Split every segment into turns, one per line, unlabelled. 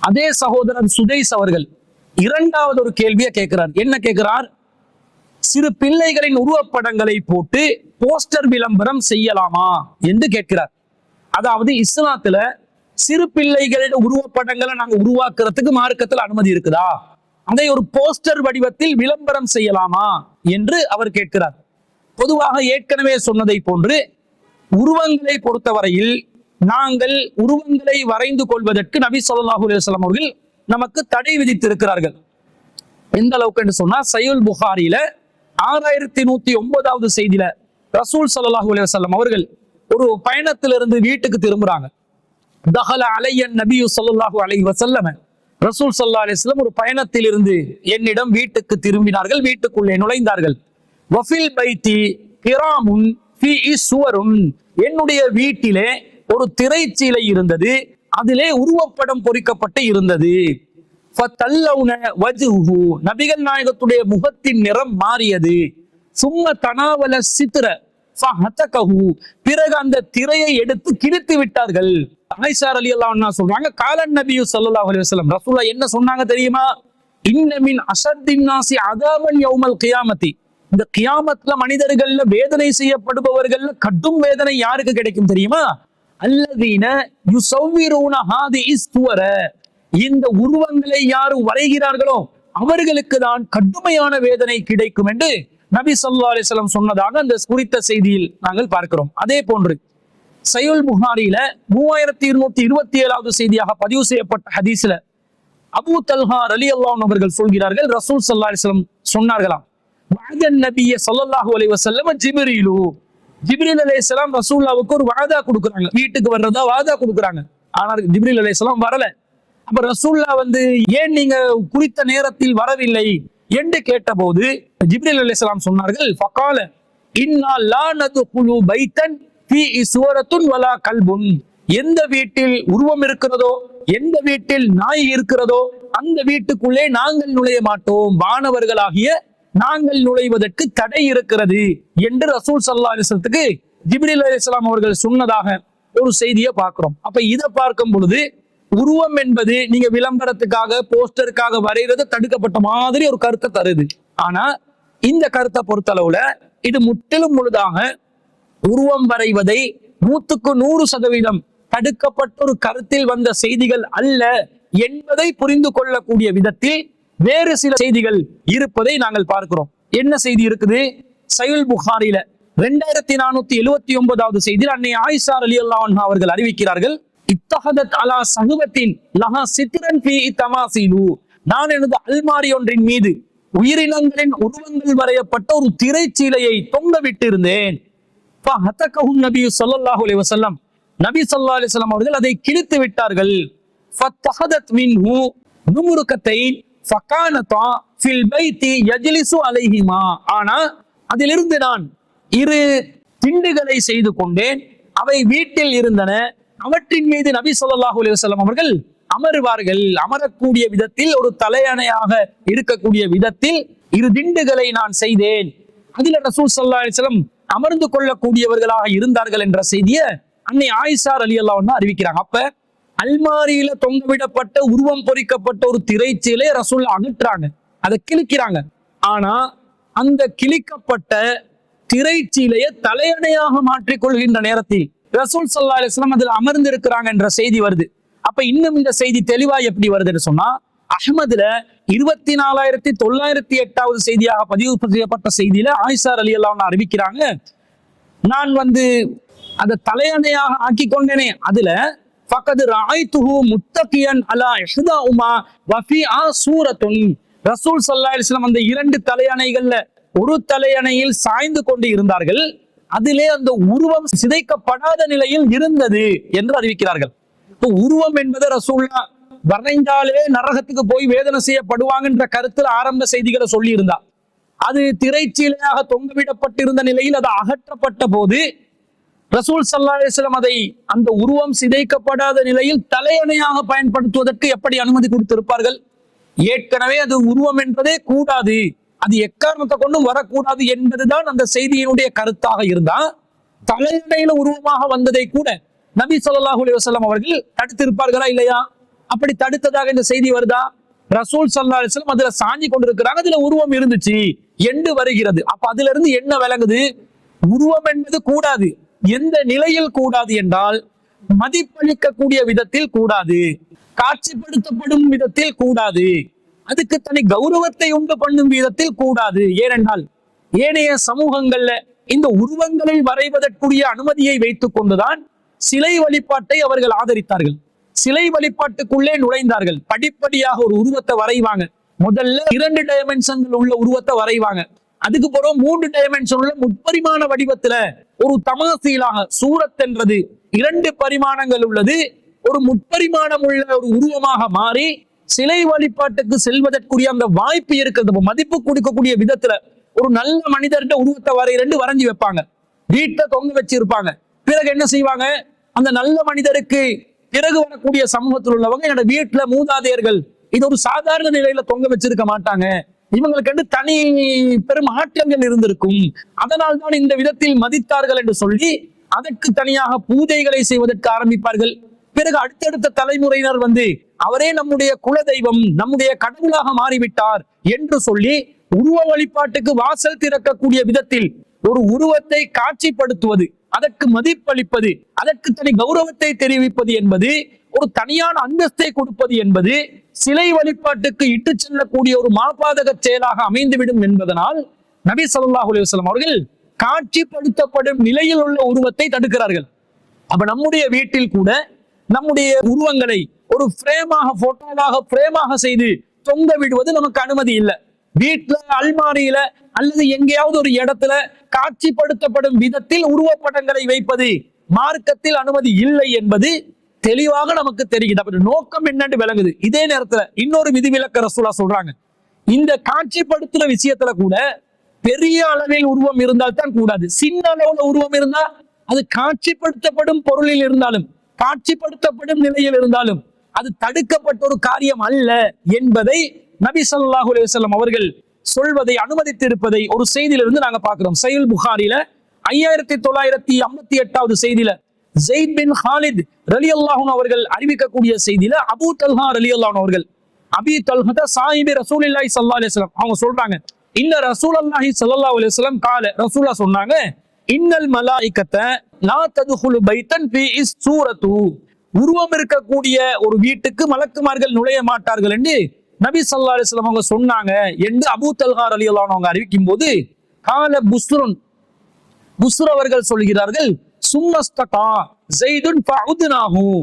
அதே சகோதரர் சுதேஷ் அவர்கள் இரண்டாவது ஒரு கேள்வியை கேட்கிறார். என்ன கேட்கிறார்? சிறு பிள்ளைகளின் உருவப்படங்களை போட்டு போஸ்டர் விளம்பரம் செய்யலாமா என்று கேட்கிறார். அதாவது இஸ்லாத்துல சிறு பிள்ளைகளின் உருவப்படங்களை நாங்க உருவாக்குறதுக்கு மார்க்கத்தில் அனுமதி இருக்குதா? அதை ஒரு போஸ்டர் வடிவத்தில் விளம்பரம் செய்யலாமா என்று அவர் கேட்கிறார். பொதுவாக ஏற்கனவே சொன்னதை போன்று உருவங்களை பொறுத்தவரையில் நாங்கள் உருவங்களை வரைந்து கொள்வதற்கு நபி சொல்லாஹு அலுவலாம் அவர்கள் நமக்கு தடை விதித்திருக்கிறார்கள். எந்த அளவுக்கு என்று சொன்னா சையுல் புகாரில ஆறாயிரத்தி நூத்தி ஒன்பதாவது செய்தியில ரசூல் ஸல்லல்லாஹு அலுவலம் அவர்கள் ஒரு பயணத்திலிருந்து வீட்டுக்கு திரும்புறாங்க. தஹல அலையன் நபியு ஸல்லல்லாஹு அலை வசல்லம ரசூல் சல்லா அலிஸ்லம் ஒரு பயணத்தில் இருந்து என்னிடம் வீட்டுக்கு திரும்பினார்கள். வீட்டுக்குள்ளே நுழைந்தார்கள். வஃபில் பைத்தி கிராமுன் என்னுடைய வீட்டிலே ஒரு திரைச்சீலை இருந்தது. அதிலே உருவப்படம் பொறிக்கப்பட்டு இருந்தது. நபிகள் நாயகத்துடைய முகத்தின் நிறம் மாறியது. சும்ம தனாவல சித்திர பிறகு அந்த திரையை எடுத்து கிழித்து விட்டார்கள். அனைசார் அலி அல்லா சொல்றாங்க காலன் நபியு சல்லா அலி வஸ்லம் ரசூலா என்ன சொன்னாங்க தெரியுமா? இன்னமின் அசத்தின்னாசி அதாவன் நாசி யௌமல் கியாமத்தி. இந்த கியாமத்துல மனிதர்கள்ல வேதனை செய்யப்படுபவர்கள்ல கடும் வேதனை யாருக்கு கிடைக்கும் தெரியுமா? அல்லதீன இஸ்துவர இந்த உருவங்களை யாரு வரைகிறார்களோ அவர்களுக்கு தான் கடுமையான வேதனை கிடைக்கும் என்று நபி சொல்லா அலைஹி சொன்னதாக அந்த குறித்த செய்தியில் நாங்கள் பார்க்கிறோம். அதே போன்று சயுல் புகாரியில மூவாயிரத்தி இருநூத்தி இருபத்தி ஏழாவது செய்தியாக பதிவு செய்யப்பட்ட ஹதீஸ்ல அபூ தல்ஹா அலி அல்லாஹ் அவர்கள் சொல்கிறார்கள் ரசூல் சல்லா அலைஹி சொன்னார்களாம் வஅதன் நபிய ஸல்லல்லாஹு அலைஹி ஜிபிரிலு ஜிப்ரீல் ஜிப்ரீல் இஸ்லாம் ரசூல்லாவுக்கு ஒரு வாதா கொடுக்குறாங்க. வீட்டுக்கு வர்றதா வாதா கொடுக்குறாங்க. ஆனால் ஜிப்ரீல் அலைஹிஸ்ஸலாம் வரல. அப்ப ரசூல்லா வந்து ஏன் நீங்க குறித்த நேரத்தில் வரவில்லை? என்று கேட்டபோது ஜிப்ரீல் அலைஹிஸ்ஸலாம் சொன்னார்கள் ஃபகால இன்னா லா நதுகுலு பைத்தன் பி சுவரத்துன் வலா கல்புன். எந்த வீட்டில் உருவம் இருக்கிறதோ எந்த வீட்டில் நாய் இருக்கிறதோ அந்த வீட்டுக்குள்ளே நாங்கள் நுழைய மாட்டோம். வானவர்களாகிய நாங்கள் நுழைவதற்கு தடை இருக்கிறது என்று ரசூல் சல்லா அலிஸ்லத்துக்கு ஜிப்ரில் அலிஸ்லாம் அவர்கள் சொன்னதாக ஒரு செய்தியை பார்க்கிறோம். அப்ப இதை பார்க்கும் பொழுது உருவம் என்பது நீங்க விளம்பரத்துக்காக போஸ்டருக்காக வரைகிறது தடுக்கப்பட்ட மாதிரி ஒரு கருத்தை தருது. ஆனா இந்த கருத்தை பொறுத்தளவுல இது முற்றிலும் முழுதாக உருவம் வரைவதை நூத்துக்கு நூறு சதவீதம் தடுக்கப்பட்ட ஒரு கருத்தில் வந்த செய்திகள் அல்ல என்பதை புரிந்து கொள்ளக்கூடிய விதத்தில் வேறு சில செய்திகள் இருப்பதை நாங்கள் பார்க்கிறோம். என்ன செய்தி இருக்குது? சயுல் புகாரில ரெண்டாயிரத்தி நானூத்தி எழுபத்தி ஒன்பதாவது செய்தியில் அன்னை ஆயிஷா அலி அல்லாஹ் அவர்கள் அறிவிக்கிறார்கள் இத்தகதத் அலா சகுவத்தின் லஹா சித்திரன் பி தமாசிலு. நான் எனது அல்மாரி ஒன்றின் மீது உயிரினங்களின் உருவங்கள் வரையப்பட்ட ஒரு திரைச்சீலையை தொங்க விட்டிருந்தேன் நபி சொல்லாஹு அலி வசல்லம் நபி சொல்லா அலிஸ்லாம் அவர்கள் அதை கிழித்து விட்டார்கள். ஃபத்தஹதத் மின்ஹு நுமுருக்கத்தைன் ஃபகானதா ஃபில் பைத்தி யஜ்லிசு அலைஹிமா. ஆனா அதிலிருந்து நான் இரு திண்டுகளை செய்து கொண்டேன். அவை வீட்டில் இருந்தன. அவற்றின் மீது நபி சொல்லாஹூ அலைஹி அவர்கள் அமருவார்கள். அமரக்கூடிய விதத்தில் ஒரு தலையணையாக இருக்கக்கூடிய விதத்தில் இரு திண்டுகளை நான் செய்தேன். அதில் ரசூல் சல்லா அலைஹி அமர்ந்து கொள்ளக்கூடியவர்களாக இருந்தார்கள் என்ற செய்தியை அன்னை ஆயிஷார் அலி அல்லாஹ் அறிவிக்கிறாங்க. அப்ப அல்மாரியில தொங்கவிடப்பட்ட உருவம் பொறிக்கப்பட்ட ஒரு திரைச்சீலை ரசூல் அகற்றாங்க. அதை கிழிக்கிறாங்க. ஆனா அந்த கிழிக்கப்பட்ட திரைச்சீலையை தலையணையாக மாற்றிக்கொள்கின்ற நேரத்தில் ரசூல் சல்லா அலிஸ்லாம் அதில் அமர்ந்து இருக்கிறாங்க என்ற செய்தி வருது. அப்ப இன்னும் இந்த செய்தி தெளிவா எப்படி வருதுன்னு சொன்னா அஹ்மதுல இருபத்தி நாலாயிரத்தி தொள்ளாயிரத்தி எட்டாவது செய்தியாக பதிவு செய்யப்பட்ட செய்தியில ஆயிஷார் அலி அல்லா அறிவிக்கிறாங்க. நான் வந்து அதை தலையணையாக ஆக்கி கொண்டேனே. அதுல ஃபக்கது ராய்துஹு முத்தகியன் அலா இஹ்தா உமா வஃபி ஆ சூரத்துன் ரசூல் ஸல்லல்லாஹு அலைஹி வஸல்லம் அந்த இரண்டு தலையணைகள்ல ஒரு தலையணையில் சாய்ந்து கொண்டு இருந்தார்கள். அதிலே அந்த உருவம் சிதைக்கப்படாத நிலையில் இருந்தது என்று அறிவிக்கிறார்கள். இப்போ உருவம் என்பது ரசூல்லா வரைந்தாலே நரகத்துக்கு போய் வேதனை செய்யப்படுவாங்கன்ற கருத்தில் ஆரம்ப செய்திகளை சொல்லி இருந்தா அது திரைச்சீலையாக தொங்கவிடப்பட்டிருந்த நிலையில் அது அகற்றப்பட்ட போது ரசூல் சல்லா அலிஸ்லாம் அதை அந்த உருவம் சிதைக்கப்படாத நிலையில் தலையணையாக பயன்படுத்துவதற்கு எப்படி அனுமதி கொடுத்திருப்பார்கள்? ஏற்கனவே அது உருவம் என்பதே கூடாது. அது எக்காரணத்தை கொண்டும் வரக்கூடாது என்பதுதான் அந்த செய்தியினுடைய கருத்தாக இருந்தா தலையணையில உருவமாக வந்ததை கூட நபி ஸல்லல்லாஹு அலி வஸல்லம் அவர்கள் தடுத்திருப்பார்களா இல்லையா? அப்படி தடுத்ததாக இந்த செய்தி வருதா? ரசூல் சல்லா அலிஸ்லாம் அதுல சாஞ்சி கொண்டிருக்கிறாங்க. அதுல உருவம் இருந்துச்சு என்று வருகிறது. அப்ப அதுல இருந்து என்ன விளங்குது? உருவம் என்பது கூடாது. எந்த நிலையில் கூடாது என்றால் மதிப்பளிக்கக்கூடிய விதத்தில் கூடாது. காட்சிப்படுத்தப்படும் விதத்தில் கூடாது. அதுக்கு தனி கௌரவத்தை உண்டு பண்ணும் விதத்தில் கூடாது. ஏனென்றால் ஏனைய சமூகங்கள்ல இந்த உருவங்களை வரைவதற்குரிய அனுமதியை வைத்துக் கொண்டுதான் சிலை வழிபாட்டை அவர்கள் ஆதரித்தார்கள். சிலை வழிபாட்டுக்குள்ளே நுழைந்தார்கள். படிப்படியாக ஒரு உருவத்தை வரைவாங்க. முதல்ல இரண்டு டைமென்ஷன்கள் உள்ள உருவத்தை வரைவாங்க. அதுக்கு பிறகு மூன்று டைமென்ஷன் முப்பரிமாண வடிவத்துல ஒரு தமசீலாக சூரத் என்றது இரண்டு பரிமாணங்கள் உள்ளது. ஒரு முப்பரிமாணம் உள்ள ஒரு உருவமாக மாறி சிலை வழிபாட்டுக்கு செல்வதற்குரிய அந்த வாய்ப்பு இருக்கிறது. மதிப்பு கொடுக்கக்கூடிய விதத்துல ஒரு நல்ல மனிதர்கிட்ட உருவத்தை வரை ரெண்டு வரைஞ்சி வைப்பாங்க. வீட்டை தொங்க வச்சிருப்பாங்க. பிறகு என்ன செய்வாங்க? அந்த நல்ல மனிதருக்கு பிறகு வரக்கூடிய சமூகத்தில் உள்ளவங்க என்னோட வீட்டுல மூதாதையர்கள் இது ஒரு சாதாரண நிலையில தொங்க வச்சிருக்க மாட்டாங்க. இவங்களுக்கு தனி பெரும் ஆற்றங்கள் இருந்திருக்கும். அதனால் தான் இந்த விதத்தில் மதித்தார்கள் என்று சொல்லி அதற்கு தனியாக பூஜைகளை செய்வதற்கு ஆரம்பிப்பார்கள். பிறகு அடுத்தடுத்த தலைமுறையினர் வந்து அவரே நம்முடைய குல தெய்வம் நம்முடைய கடவுளாக மாறிவிட்டார் என்று சொல்லி உருவ வழிபாட்டுக்கு வாசல் திறக்கக்கூடிய விதத்தில் ஒரு உருவத்தை காட்சிப்படுத்துவது அதற்கு மதிப்பளிப்பது அதற்கு தனி கௌரவத்தை தெரிவிப்பது என்பது ஒரு தனியான அந்தஸ்தை கொடுப்பது என்பது சிலை வழிபாட்டுக்கு இட்டு செல்லக்கூடிய ஒரு மாபாதக செயலாக அமைந்துவிடும் என்பதனால் நபி ஸல்லல்லாஹு அலுவலம் அவர்கள் காட்சிப்படுத்தப்படும் நிலையில் உள்ள உருவத்தை தடுக்கிறார்கள். அப்ப நம்முடைய வீட்டில் கூட நம்முடைய உருவங்களை ஒரு பிரேமாக போட்டோவாக பிரேமாக செய்து தொங்க விடுவது நமக்கு அனுமதி இல்லை. வீட்டுல அல்மாரியில அல்லது எங்கேயாவது ஒரு இடத்துல காட்சிப்படுத்தப்படும் விதத்தில் உருவப்படங்களை வைப்பது மார்க்கத்தில் அனுமதி இல்லை என்பது தெளிவாக நமக்கு தெரிகிறது. அப்படி நோக்கம் என்னன்னு விளங்குது. இதே நேரத்துல இன்னொரு விதிவிலக்க ரசூலா சொல்றாங்க. இந்த காட்சிப்படுத்துற விஷயத்துல கூட பெரிய அளவில் உருவம் இருந்தால் தான் கூடாது. சின்ன அளவுல உருவம் இருந்தா அது காட்சிப்படுத்தப்படும் பொருளில் இருந்தாலும் காட்சிப்படுத்தப்படும் நிலையில் இருந்தாலும் அது தடுக்கப்பட்ட ஒரு காரியம் அல்ல என்பதை நபி ஸல்லல்லாஹு அலைஹி அவர்கள் சொல்வதை அனுமதித்திருப்பதை ஒரு செய்தியிலிருந்து நாங்க பார்க்கிறோம். செயல் புகாரில ஐயாயிரத்தி தொள்ளாயிரத்தி ஐம்பத்தி எட்டாவது செய்தியில ஜெயித் பின் ஹாலித் ரலி அல்லாஹூன் அவர்கள் அறிவிக்கக்கூடிய செய்தியில அபு தல்ஹா ரலி அவர்கள் அபி தல்ஹத சாஹிபி ரசூல் இல்லாஹி சல்லா அலிஸ்லாம் அவங்க சொல்றாங்க இந்த ரசூல் அல்லாஹி சல்லா அலிஸ்லாம் கால ரசூலா சொன்னாங்க இன்னல் மலாய்க்கத்தை லா ததுகுலு பைத்தன் பி இஸ் சூரத்து. உருவம் இருக்கக்கூடிய ஒரு வீட்டுக்கு மலக்குமார்கள் நுழைய மாட்டார்கள் என்று நபி சல்லா அலிஸ்லாம் அவங்க சொன்னாங்க என்று அபூ தல்ஹா ரலியல்லாஹு அவங்க அறிவிக்கும் போது கால புஸ்ருன் புஸ்ர் அவர்கள் சொல்கிறார்கள் சும்மஸ்தகா ஜெய்துன் ஃபஉத்னாஹு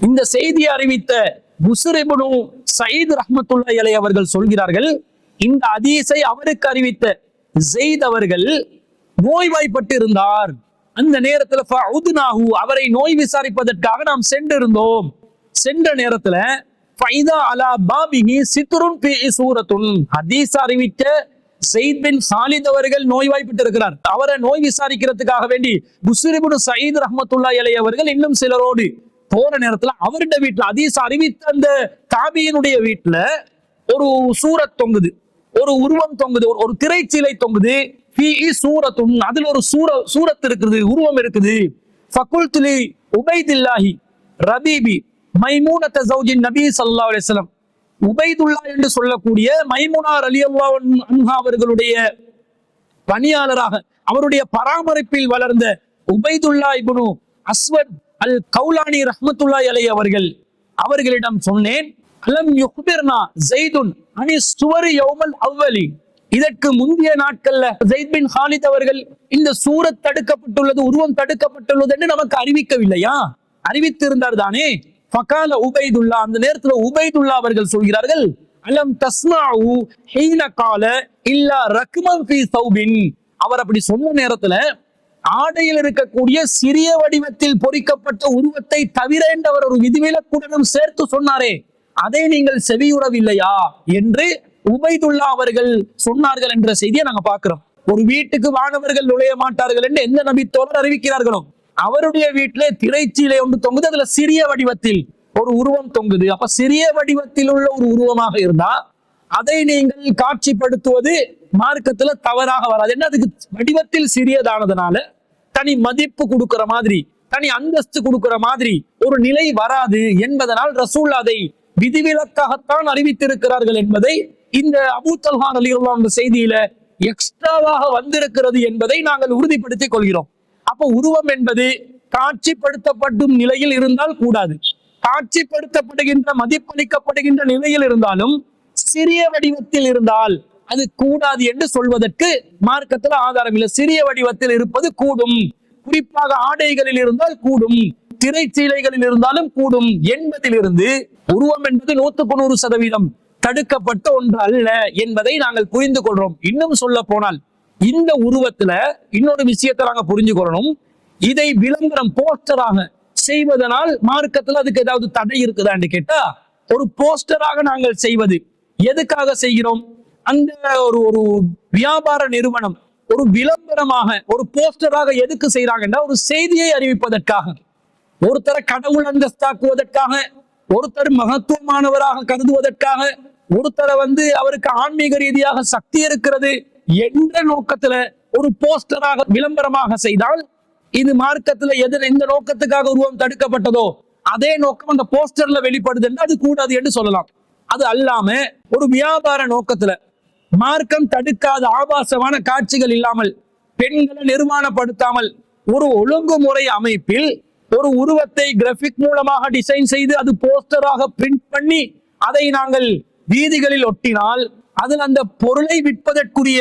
இந்த செய்தியை அறிவித்த புஸ்ர் சயீத் ரஹமத்துல்லா இலை அவர்கள் சொல்கிறார்கள் இந்த அதீசை அவருக்கு அறிவித்த ஜெயித் அவர்கள் நோய்வாய்ப்பட்டு இருந்தார் அந்த நேரத்துல ஃபவுதுனாஹு அவரை நோய் விசாரிப்பதற்காக நாம் சென்றிருந்தோம். சென்ற நேரத்துல ஃபைதா அலா பாபிஹி சித்ருன் பி சூரத்துன். ஹதீஸ் அறிவித்த ஜெயித் பின் ஹாலித் அவர்கள் நோய்வாய்ப்பட்டு இருக்கிறார் அவரை நோய் விசாரிக்கிறதுக்காக வேண்டி புஸ்ரிபுன் சயீத் ரஹமத்துல்லா அலைஹி அவர்கள் இன்னும் சிலரோடு போற நேரத்துல அவருடைய வீட்டுல அதீஸ் அறிவித்த அந்த தாபியினுடைய வீட்டுல ஒரு சூரத் தொங்குது. ஒரு உருவம் தொங்குது. ஒரு ஒரு திரைச்சீலை தொங்குது. சூரத்தும் சூரத்துன் அதுல ஒரு சூர சூரத் இருக்குது உருவம் இருக்குது. ஃபகுல்துலி உபைதில்லாஹி ரபீபி மைமூனத்த ஜௌஜின் நபி சல்லா அலிஸ்லாம் உபைதுல்லா என்று சொல்லக்கூடிய மைமுனார் ரலியல்லாஹு அன்ஹா அவர்களுடைய பணியாளராக அவருடைய பராமரிப்பில் வளர்ந்த உபைதுல்லா இபுனு அஸ்வத் அல் கௌலானி ரஹமத்துல்லாய் அலை அவர்கள் அவர்களிடம் சொன்னேன் அலம் யுஹ்பிர்னா ஜெய்துன் அனி சுவரி யௌமல் அவ்வலி. இதற்கு முந்தைய நாட்கள்ல ஜெயித் பின் ஹாலித் அவர்கள் இந்த சூரத் தடுக்கப்பட்டுள்ளது உருவம் தடுக்கப்பட்டுள்ளது என்று நமக்கு அறிவிக்கவில்லையா? அறிவித்திருந்தார் தானே? ஃபகால உபைதுல்லா அந்த நேரத்துல உபைதுல்லா அவர்கள் சொல்கிறார்கள் அலம் தஸ்மாவு ஹீன கால இல்லா ரக்மம் ஃபி சௌபின். அவர் அப்படி சொன்ன நேரத்துல ஆடையில் இருக்கக்கூடிய சிறிய வடிவத்தில் பொறிக்கப்பட்ட உருவத்தை தவிர என்று அவர் ஒரு விதிவிலக்குடனும் சேர்த்து சொன்னாரே அதை நீங்கள் செவியுறவில்லையா என்று உபைதுல்லா அவர்கள் சொன்னார்கள் என்ற செய்தியை நாங்க பாக்குறோம் ஒரு வீட்டுக்கு வானவர்கள் நுழைய மாட்டார்கள் என்று எந்த நபித்தோழர் அறிவிக்கிறார்களோ? அவருடைய வீட்டிலே திரைச்சீலை ஒன்று தொங்குது அதுல சிறிய வடிவத்தில் ஒரு உருவம் தொங்குது. அப்ப சிறிய வடிவத்தில் உள்ள ஒரு உருவமாக இருந்தா அதை நீங்கள் காட்சிப்படுத்துவது மார்க்கத்துல தவறாக வராது. என்ன அதுக்கு வடிவத்தில் சிறியதானதுனால தனி மதிப்பு கொடுக்கிற மாதிரி தனி அந்தஸ்து கொடுக்கிற மாதிரி ஒரு நிலை வராது என்பதனால் ரசூல் அதை விதிவிலக்காகத்தான் அறிவித்திருக்கிறார்கள் என்பதை இந்த அபூ தல்ஹான் அலி அந்த செய்தியில எக்ஸ்ட்ராவாக வந்திருக்கிறது என்பதை நாங்கள் உறுதிப்படுத்திக் கொள்கிறோம். அப்போ உருவம் என்பது காட்சிப்படுத்தப்படும் நிலையில் இருந்தால் கூடாது. காட்சிப்படுத்தப்படுகின்ற மதிப்பளிக்கப்படுகின்ற நிலையில் இருந்தாலும் சிறிய வடிவத்தில் இருந்தால் அது கூடாது என்று சொல்வதற்கு மார்க்கத்துல ஆதாரம் இல்லை. சிறிய வடிவத்தில் இருப்பது கூடும். குறிப்பாக ஆடைகளில் இருந்தால் கூடும். திரைச்சீலைகளில் இருந்தாலும் கூடும். என்பதிலிருந்து உருவம் என்பது நூத்துக்கு நூறு சதவீதம் தடுக்கப்பட்ட ஒன்று அல்ல என்பதை நாங்கள் புரிந்து கொள்றோம். இன்னும் சொல்ல போனால் இந்த உருவத்துல இன்னொரு விஷயத்தை நாங்க புரிஞ்சுக்கொள்ளணும். இதை விளம்பரம் போஸ்டராக செய்வதனால் மார்க்கத்துல அதுக்கு ஏதாவது தடை இருக்குதான்னு கேட்டா ஒரு போஸ்டராக நாங்கள் செய்வது. எதுக்காக செய்கிறோம்? அந்த ஒரு ஒரு வியாபார நிறுவனம் ஒரு விளம்பரமாக ஒரு போஸ்டராக எதுக்கு செய்யறாங்கன்னா ஒரு செய்தியை அறிவிப்பதற்காக. ஒருத்தரை கடவுள் அந்தஸ்தாக்குவதற்காக ஒருத்தர் மகத்துவமானவராக கருதுவதற்காக ஒருத்தரை வந்து அவருக்கு ஆன்மீக ரீதியாக சக்தி இருக்கிறது. என்ற நோக்கத்துல ஒரு போஸ்டராக விளம்பரமாக செய்தால் இது மார்க்கத்துல எதிர எந்த நோக்கத்துக்காக உருவம் தடுக்கப்பட்டதோ அதே நோக்கம் அந்த போஸ்டர்ல வெளிப்படுது என்று அது கூடாது என்று சொல்லலாம். அது அல்லாம ஒரு வியாபார நோக்கத்துல மார்க்கம் தடுக்காத ஆபாசமான காட்சிகள் இல்லாமல் பெண்களை நிர்மாணப்படுத்தாமல் ஒரு ஒழுங்குமுறை அமைப்பில் ஒரு உருவத்தை கிராபிக் மூலமாக டிசைன் செய்து அது போஸ்டராக பிரிண்ட் பண்ணி அதை நாங்கள் வீதிகளில் ஒட்டினால் அதில் அந்த பொருளை விற்பதற்குரிய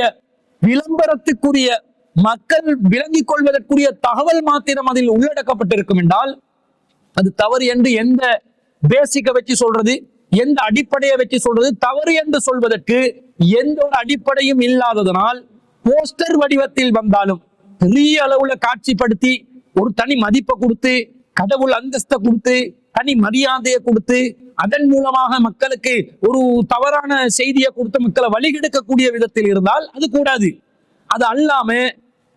விளம்பரத்துக்குரிய மக்கள் விளங்கிக் கொள்வதற்குரிய தகவல் மாத்திரம் அதில் உள்ளடக்கப்பட்டிருக்கும் என்றால் அது தவறு என்று எந்த பேசிக்கை வச்சு சொல்றது எந்த அடிப்படையை வச்சு சொல்றது தவறு என்று சொல்வதற்கு எந்த ஒரு அடிப்படையும் இல்லாததனால் போஸ்டர் வடிவத்தில் வந்தாலும் பெரிய அளவுல காட்சிப்படுத்தி ஒரு தனி மதிப்பை கொடுத்து கடவுள் அந்தஸ்தை கொடுத்து தனி மரியாதையை கொடுத்து அதன் மூலமாக மக்களுக்கு ஒரு தவறான செய்தியை கொடுத்து மக்களை வழிகெடுக்கக்கூடிய விதத்தில் இருந்தால் அது கூடாது. அது அல்லாம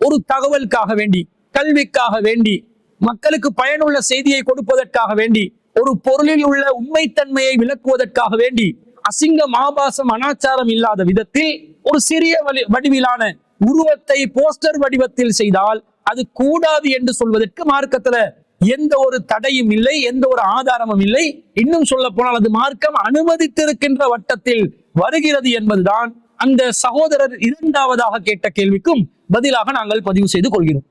ஒரு தகவலுக்காக வேண்டி கல்விக்காக வேண்டி மக்களுக்கு பயனுள்ள செய்தியை கொடுப்பதற்காக வேண்டி ஒரு பொருளில் உள்ள உண்மைத்தன்மையை விளக்குவதற்காக வேண்டி அசிங்கம் ஆபாசம் அனாச்சாரம் இல்லாத விதத்தில் ஒரு சிறிய வடிவிலான உருவத்தை போஸ்டர் வடிவத்தில் செய்தால் அது கூடாது என்று சொல்வதற்கு மார்க்கத்துல எந்த ஒரு தடையும் இல்லை எந்த ஒரு ஆதாரமும் இல்லை. இன்னும் சொல்ல போனால் அது மார்க்கம் அனுமதித்திருக்கின்ற வட்டத்தில் வருகிறது என்பதுதான். அந்த சகோதரர் இரண்டாவதாக கேட்ட கேள்விக்கும் பதிலாக நாங்கள் பதிவு செய்து கொள்கிறோம்.